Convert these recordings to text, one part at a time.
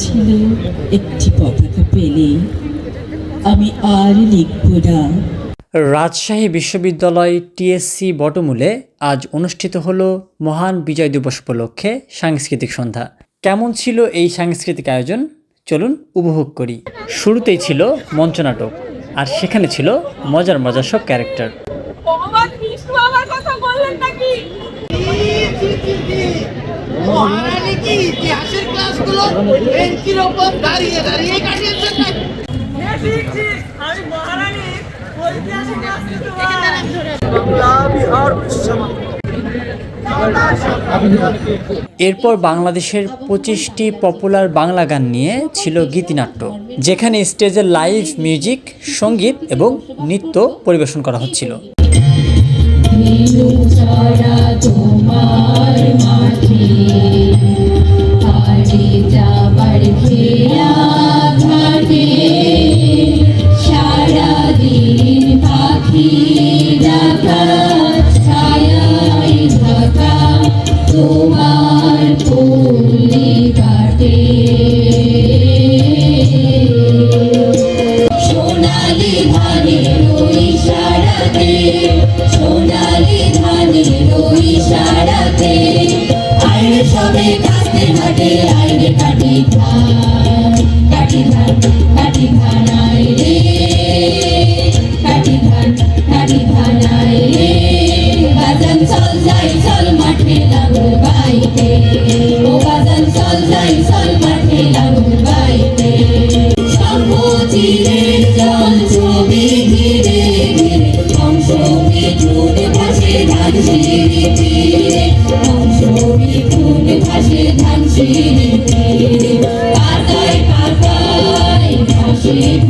ছিল একটি পতাকা পেলে। আমি আর লিখব না। রাজশাহী বিশ্ববিদ্যালয় টিএসসি বটমূলে আজ অনুষ্ঠিত হলো মহান বিজয় দিবস উপলক্ষে সাংস্কৃতিক সন্ধ্যা। কেমন ছিল এই সাংস্কৃতিক আয়োজন? চলুন উপভোগ করি। শুরুতেই ছিল মঞ্চনাটক আর সেখানে ছিল মজার মজার সব ক্যারেক্টার। ভগবান বিষ্ণু আমার কথা বললেন নাকি? মহারানী কি ইতিহাসের ক্লাসগুলো বেঞ্চির ওপর দাঁড়িয়ে দাঁড়িয়ে কাটিয়েছেন না? হ্যাঁ আমি ঐতিহাসিক ক্লাস এরপর বাংলাদেশের পঁচিশটি পপুলার বাংলা গান নিয়ে ছিল গীতিনাট্য যেখানে স্টেজে লাইভ মিউজিক সংগীত এবং নৃত্য পরিবেশন করা হচ্ছিল। পাখি যাই চল মাঠে লাঙল বাইতে সম্পতির জল ছবি ধীরে ধীরে অংশ মিঠুন ভাসে ধান সিঁড়ি তীরে অংশ মিঠুন ভাসে ধান সিঁড়ি তীরে পাতায় পাতায় ভাসে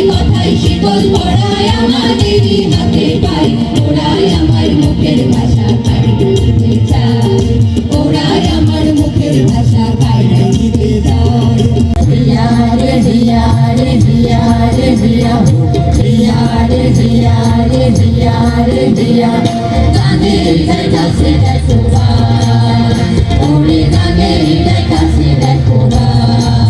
কথাই কথাই শীতল পড়ায়, আমাদেরই হাতে পাই। ওরাই আমার মুখের ভাষা চায় ওরাই আমার মুখের ভাষা কাছে দেখো দেখো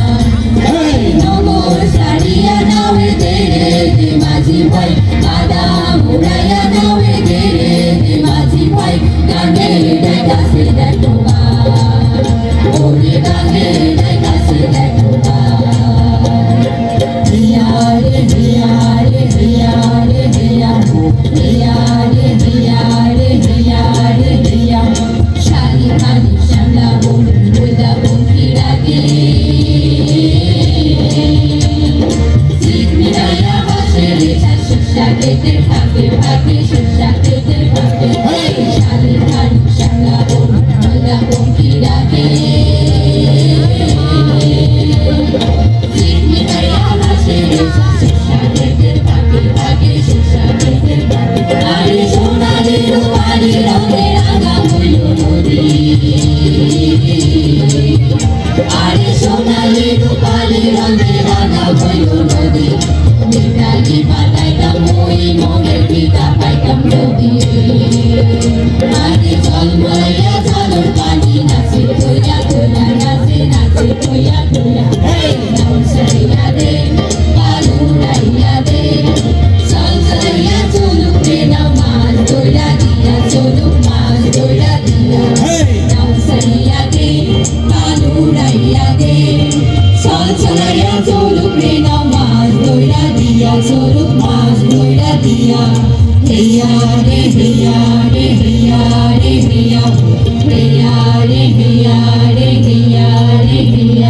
tidak আরে రియ రి రియ రి రియ రి రియ రియ రి రియ రి రియ రి రియ